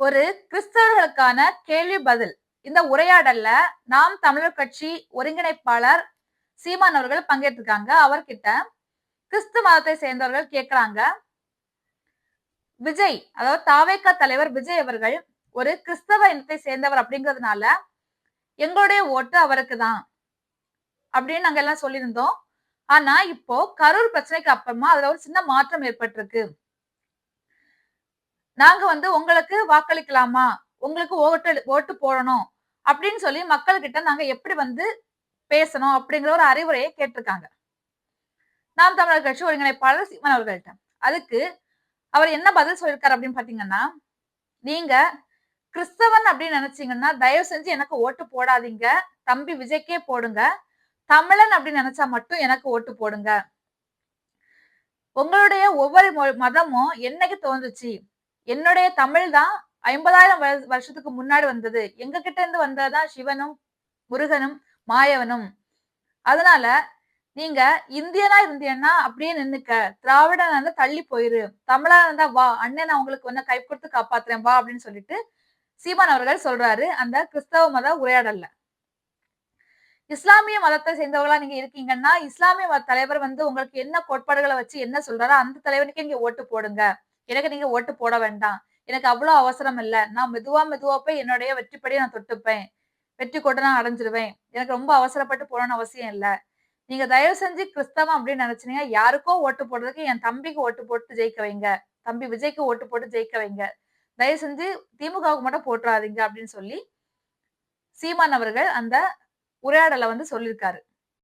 ஒரு கிறிஸ்தவர்களுக்கான கேள்வி பதில். இந்த உரையாடல்ல நாம் தமிழர் கட்சி ஒருங்கிணைப்பாளர் சீமான் அவர்கள் பங்கேற்றிருக்காங்க. அவர்கிட்ட கிறிஸ்து மதத்தை சேர்ந்தவர்கள் கேட்கிறாங்க. விஜய் அதாவது தாவேக்கா தலைவர் விஜய் அவர்கள் ஒரு கிறிஸ்தவ இனத்தை சேர்ந்தவர் அப்படிங்கிறதுனால எங்களுடைய ஓட்டு அவருக்கு தான் அப்படின்னு நாங்க எல்லாம் சொல்லியிருந்தோம். ஆனா இப்போ கரூர் பிரச்சனைக்கு அப்புறமா அதுல ஒரு சின்ன மாற்றம் ஏற்பட்டிருக்கு. நாங்க வந்து உங்களுக்கு வாக்களிக்கலாமா? உங்களுக்கு ஓட்டு ஓட்டு போடணும் அப்படின்னு சொல்லி மக்கள்கிட்ட நாங்க எப்படி வந்து பேசணும் அப்படிங்கிற ஒரு அறிவுரையை கேட்டிருக்காங்க. நாம் தமிழர் கட்சி ஒருங்கிணைப்பாளர் சீமான் அவர்கள்ட்ட. அதுக்கு அவர் என்ன பதில் சொல்லியிருக்காரு அப்படின்னு பாத்தீங்கன்னா நீங்க கிறிஸ்தவன் அப்படின்னு நினைச்சீங்கன்னா தயவு செஞ்சு எனக்கு ஓட்டு போடாதீங்க. தம்பி விஜய்க்கே போடுங்க. தமிழன் அப்படின்னு நினைச்சா மட்டும் எனக்கு ஓட்டு போடுங்க. உங்களுடைய ஒவ்வொரு மொ- மதமும் என்னைக்கு தோன்றுச்சு? என்னுடைய தமிழ் தான் ஐம்பதாயிரம் வருஷத்துக்கு முன்னாடி வந்தது. எங்க கிட்ட இருந்து வந்ததுதான் சிவனும் முருகனும் மாயவனும். அதனால நீங்க இந்தியனா இருந்தீங்கன்னா அப்படியே நின்னுக்க. திராவிடன் இருந்தா தள்ளி போயிரு. தமிழா இருந்தா வா. அண்ணன் நான் உங்களுக்கு ஒன்னு கை கொடுத்து காப்பாத்துறேன். வா அப்படின்னு சொல்லிட்டு சீமான் அவர்கள் சொல்றாரு. அந்த கிறிஸ்தவ மத உரையாடல்ல. இஸ்லாமிய மதத்தை சேர்ந்தவர்களா நீங்க இருக்கீங்கன்னா இஸ்லாமிய மத தலைவர் வந்து உங்களுக்கு என்ன கோட்பாடுகளை வச்சு என்ன சொல்றாரோ அந்த தலைவனுக்கு நீங்க ஓட்டு போடுங்க. எனக்கு நீங்க ஓட்டு போட வேண்டாம். எனக்கு அவ்வளவு அவசரம் இல்லை. நான் மெதுவா மெதுவா போய் என்னுடைய வெற்றிப்படியை நான் தொட்டுப்பேன். வெற்றி கொண்டு நான் அடைஞ்சிருவேன். எனக்கு ரொம்ப அவசரப்பட்டு போகணும்னு அவசியம் இல்லை. நீங்க தயவு செஞ்சு கிறிஸ்தவம் அப்படின்னு நினைச்சீங்க யாருக்கோ ஓட்டு போடுறதுக்கு என் தம்பிக்கு ஓட்டு போட்டு ஜெயிக்க வைங்க. தம்பி விஜய்க்கு ஓட்டு போட்டு ஜெயிக்க வைங்க. தயவு செஞ்சு திமுகவுக்கு மட்டும் போட்டுறாதீங்க அப்படின்னு சொல்லி சீமான் அவர்கள் அந்த உரையாடலை வந்து சொல்லியிருக்காரு.